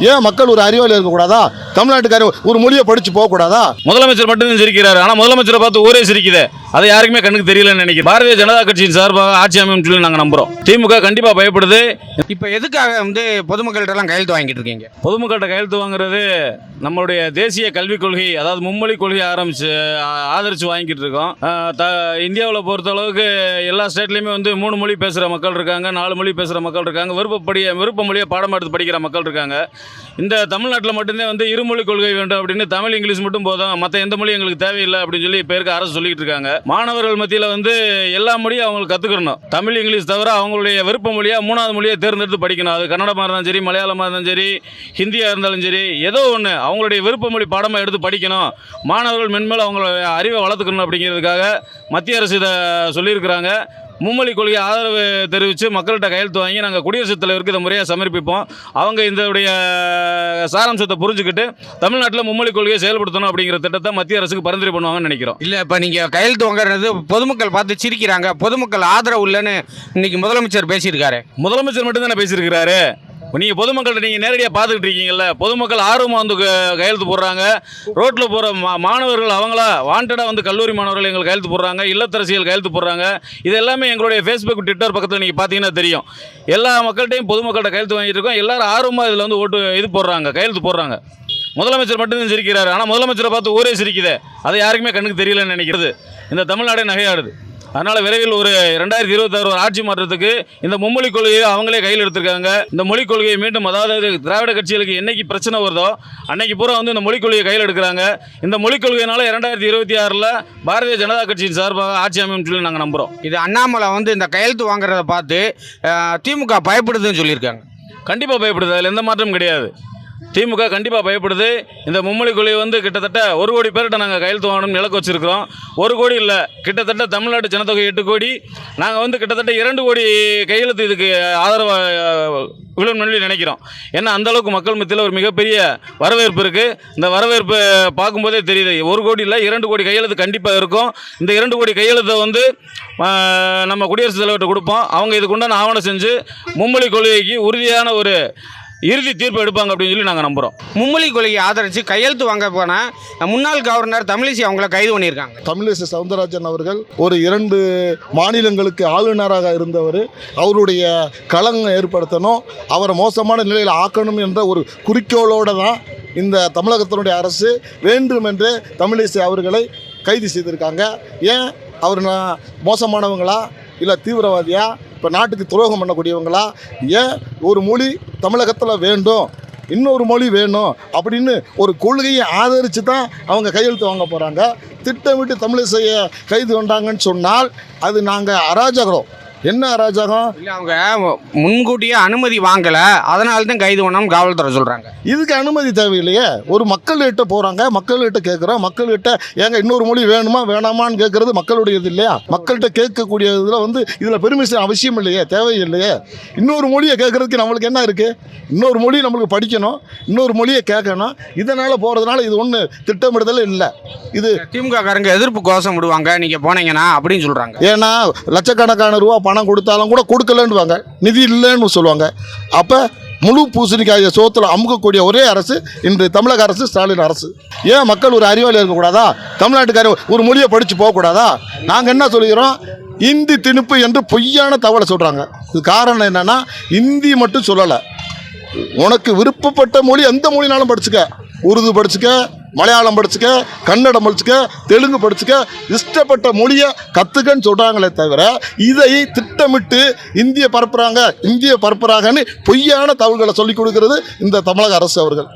ஏன் மக்கள் ஒரு அறிவாளி இருக்கக்கூடாதா? தமிழ்நாட்டுக்காரர் ஒரு மொழியை படித்து போகக்கூடாதா? முதலமைச்சர் மட்டும்தான் சிரிக்கிறாரு. ஆனால் முதலமைச்சரை பார்த்து ஊரே சிரிக்குதே. அது யாருக்குமே கண்ணுக்கு தெரியலன்னு நினைக்கிறேன். பாரதிய ஜனதா கட்சியின் சார்பாக ஆட்சி அமையும் சொல்லி நாங்கள் நம்புறோம். திமுக கண்டிப்பாக பயப்படுது. இப்போ எதுக்காக வந்து பொதுமக்கள்கிட்ட எல்லாம் கையெழுத்து வாங்கிட்டு இருக்கீங்க? பொதுமக்கள்கிட்ட கையெழுத்து வாங்குறது நம்மளுடைய தேசிய கல்விக் கொள்கை அதாவது மும்மொழி கொள்கை ஆரம்பிச்சு ஆதரிச்சு வாங்கிட்டு இருக்கோம். த இந்தியாவில் பொறுத்த அளவுக்கு எல்லா ஸ்டேட்லேயுமே வந்து மூணு மொழி பேசுகிற மக்கள் இருக்காங்க நாலு மொழி பேசுகிற மக்கள் இருக்காங்க விருப்பப்படி விருப்ப மொழியை பாடம் எடுத்து படிக்கிற மக்கள் இருக்காங்க. இந்த தமிழ்நாட்டில் மட்டும்தான் வந்து இருமொழி கொள்கை வேண்டும் அப்படின்னு தமிழ் இங்கிலீஷ் மட்டும் போதும் மற்ற எந்த மொழி எங்களுக்கு தேவையில்லை அப்படின்னு சொல்லி இப்போ இருக்க அரசு சொல்லிட்டு இருக்காங்க. மாணவர்கள் மத்தியில் வந்து எல்லா மொழியும் அவங்களுக்கு கற்றுக்கணும் தமிழ் இங்கிலீஷ் தவிர அவங்களுடைய விருப்ப மொழியாக மூணாவது மொழியை தேர்ந்தெடுத்து படிக்கணும். அது கன்னடமாக இருந்தாலும் சரி மலையாளமாக இருந்தாலும் சரி ஹிந்தியாக இருந்தாலும் சரி ஏதோ ஒன்று அவங்களுடைய விருப்ப மொழி பாடமாக எடுத்து படிக்கணும். மாணவர்கள் மென்மேலும் அவங்களோட அறிவை வளர்த்துக்கணும் அப்படிங்கிறதுக்காக மத்திய அரசு இதை சொல்லியிருக்கிறாங்க. மும்மொழி கொள்கை ஆதரவு தெரிவித்து மக்கள்கிட்ட கையெழுத்து வாங்கி நாங்கள் குடியரசுத் தலைவருக்கு இதை முறையாக சமர்ப்பிப்போம். அவங்க இதனுடைய சாராம்சத்தை புரிஞ்சுக்கிட்டு தமிழ்நாட்டில் மும்மொழி கொள்கையை செயல்படுத்தணும் அப்படிங்கிற திட்டத்தை மத்திய அரசுக்கு பரிந்துரை பண்ணுவாங்கன்னு நினைக்கிறோம். இல்லை இப்போ நீங்கள் கையெழுத்து வாங்குறது பொதுமக்கள் பார்த்து சிரிக்கிறாங்க. பொதுமக்கள் ஆதரவு இல்லைன்னு இன்னைக்கு முதலமைச்சர் பேசியிருக்காரு. முதலமைச்சர் மட்டும் தானே பேசியிருக்கிறாரு? நீங்கள் பொதுமக்கள்கிட்ட நீங்கள் நேரடியாக பார்த்துக்கிட்டு இருக்கீங்கல்ல பொதுமக்கள் ஆர்வமாக வந்து கையெழுத்து போடுறாங்க. ரோட்டில் போகிற மா மாணவர்கள் அவங்களா வாண்டடாக வந்து கல்லூரி மாணவர்கள் எங்களுக்கு கையெழுத்து போடுறாங்க இல்லத்தரசிகள் கையெழுத்து போடுறாங்க. இது எல்லாமே எங்களுடைய ஃபேஸ்புக் ட்விட்டர் பக்கத்தில் நீங்கள் பார்த்தீங்கன்னா தெரியும். எல்லா மக்கள்கிட்டையும் பொதுமக்கள்கிட்ட கையெழுத்து வாங்கிட்டு இருக்கோம். எல்லாரும் ஆர்வமாக இதில் வந்து ஓட்டு இது போடுறாங்க கையெழுத்து போடுறாங்க. முதலமைச்சர் மட்டும்தான் சிரிக்கிறாரு. ஆனால் முதலமைச்சரை பார்த்து ஊரே சிரிக்குது. அது யாருக்குமே கண்ணுக்கு தெரியலன்னு நினைக்கிறது. இந்த தமிழ்நாடே நகையாடுது. அதனால் விரைவில் ஒரு ரெண்டாயிரத்தி இருபத்தாறு ஒரு ஆட்சி மாற்றத்துக்கு இந்த மும்மொழி கொள்கையை அவங்களே கையில் எடுத்திருக்காங்க. இந்த மொழிக் கொள்கையை மீண்டும் அதாவது திராவிட கட்சிகளுக்கு என்னைக்கு பிரச்சனை வருதோ அன்னைக்கு பூரா வந்து இந்த மொழிக் கொள்கையை கையில் எடுக்கிறாங்க. இந்த மொழிக் கொள்கையினால இரண்டாயிரத்தி இருபத்தி ஆறில் பாரதிய ஜனதா கட்சியின் சார்பாக ஆட்சி அமையும் சொல்லி நாங்கள் நம்புகிறோம் இது அண்ணாமலை வந்து இந்த கையெழுத்து வாங்குறத பார்த்து திமுக பயப்படுதுன்னு சொல்லியிருக்காங்க. கண்டிப்பாக பயப்படுது. அதில் எந்த மாற்றமும் கிடையாது. திமுக கண்டிப்பாக பயப்படுது. இந்த மும்மொழி கொள்கை வந்து கிட்டத்தட்ட ஒரு கோடி பேர்கிட்ட நாங்கள் கையெழுத்து வாங்கணும்னு இலக்கு வச்சுருக்கிறோம். ஒரு கோடி இல்லை கிட்டத்தட்ட தமிழ்நாட்டு ஜனத்தொகை எட்டு கோடி. நாங்கள் வந்து கிட்டத்தட்ட இரண்டு கோடி கையெழுத்து இதுக்கு ஆதரவாக விழும் நினைக்கிறோம். ஏன்னா அந்த அளவுக்கு மக்கள் மத்தியில் ஒரு மிகப்பெரிய வரவேற்பு இருக்குது இந்த வரவேற்பு பார்க்கும்போதே தெரியுது. ஒரு கோடி இல்லை இரண்டு கோடி கையெழுத்து கண்டிப்பாக இருக்கும். இந்த இரண்டு கோடி கையெழுத்தை வந்து நம்ம குடியரசுத் தலைவர்கிட்ட கொடுப்போம். அவங்க இதுக்குண்டான ஆவணம் செஞ்சு மும்மொழி கொள்கைக்கு உறுதியான ஒரு இறுதி தீர்ப்பு எடுப்பாங்க அப்படின்னு சொல்லி நாங்கள் நம்புகிறோம் மும்மொழி கொள்கையை ஆதரித்து கையெழுத்து வாங்க போன முன்னாள் கவர்னர் தமிழிசை அவங்கள கைது பண்ணியிருக்காங்க. தமிழிசை சவுந்தரராஜன் அவர்கள் ஒரு இரண்டு மாநிலங்களுக்கு ஆளுநராக இருந்தவர். அவருடைய களங்கம் ஏற்படுத்தணும் அவரை மோசமான நிலையில் ஆக்கணும் என்ற ஒரு குறிக்கோளோடு தான் இந்த தமிழகத்தினுடைய அரசு வேண்டுமென்றே தமிழிசை அவர்களை கைது செய்திருக்காங்க. ஏன்? அவர் நான் மோசமானவங்களா? இல்லை தீவிரவாதியா? இப்போ நாட்டுக்கு துரோகம் பண்ணக்கூடியவங்களா? ஏன் ஒரு மொழி தமிழகத்தில் வேண்டும் இன்னொரு மொழி வேணும் அப்படின்னு ஒரு கொள்கையை ஆதரித்து தான் அவங்க கையெழுத்து வாங்க போகிறாங்க திட்டமிட்டு தமிழிசையை கைது கொண்டாங்கன்னு சொன்னால் அது நாங்கள் அராஜகரம் என்ன அராஜகம்? இல்லை அவங்க முன்கூட்டியே அனுமதி வாங்கலை. அதனால தான் கைது பண்ணோம் காவல்துறை சொல்கிறாங்க இதுக்கு அனுமதி தேவையில்லையே? ஒரு மக்கள்கிட்ட போகிறாங்க மக்கள்கிட்ட கேட்குறோம் மக்கள்கிட்ட ஏங்க இன்னொரு மொழி வேணுமா வேணாமான்னு கேட்குறது மக்களுடையது இல்லையா? மக்கள்கிட்ட கேட்கக்கூடிய இதில் வந்து இதில் பெருமிஷன் அவசியம் இல்லையே தேவையில்லையே. இன்னொரு மொழியை கேட்குறதுக்கு நம்மளுக்கு என்ன இருக்குது இன்னொரு மொழி நம்மளுக்கு படிக்கணும். இன்னொரு மொழியை கேட்கணும். இதனால் போகிறதுனால இது ஒன்று திட்டமிடுதல் இல்லை. இது திமுக காரங்க எதிர்ப்பு கோஷம் விடுவாங்க நீங்கள் போனீங்கன்னா அப்படின்னு சொல்கிறாங்க ஏன்னா லட்சக்கணக்கான ரூபா பணம் கொடுத்தாலும் கூட கொடுக்கலன்னுவாங்க. நிதி இல்லைன்னு சொல்லுவாங்க. அப்போ முழு பூசணிக்காய சோத்தில் அமுக்கக்கூடிய ஒரே அரசு இன்று தமிழக அரசு ஸ்டாலின் அரசு. ஏன் மக்கள் ஒரு அறிவாளி இருக்கக்கூடாதா? தமிழ்நாட்டுக்காரர் ஒரு மொழியை படித்து போகக்கூடாதா? நாங்கள் என்ன சொல்கிறோம் இந்தி திணிப்பு என்று பொய்யான தகவலை சொல்கிறாங்க இது காரணம் என்னென்னா இந்தி மட்டும் சொல்லலை. உனக்கு விருப்பப்பட்ட மொழி எந்த மொழினாலும் படிச்சுக்க. உருது படிச்சுக்க மலையாளம் படிச்சுக்க கன்னடம் படிச்சுக்க தெலுங்கு படிச்சுக்க இஷ்டப்பட்ட மொழியை கற்றுக்கன்னு சொல்கிறாங்களே தவிர இதை திட்டமிட்டு இந்திய பரப்புகிறாங்க இந்திய பரப்புகிறாங்கன்னு பொய்யான தகவல்களை சொல்லிக் கொடுக்கிறது இந்த தமிழக அரசு அவர்கள்.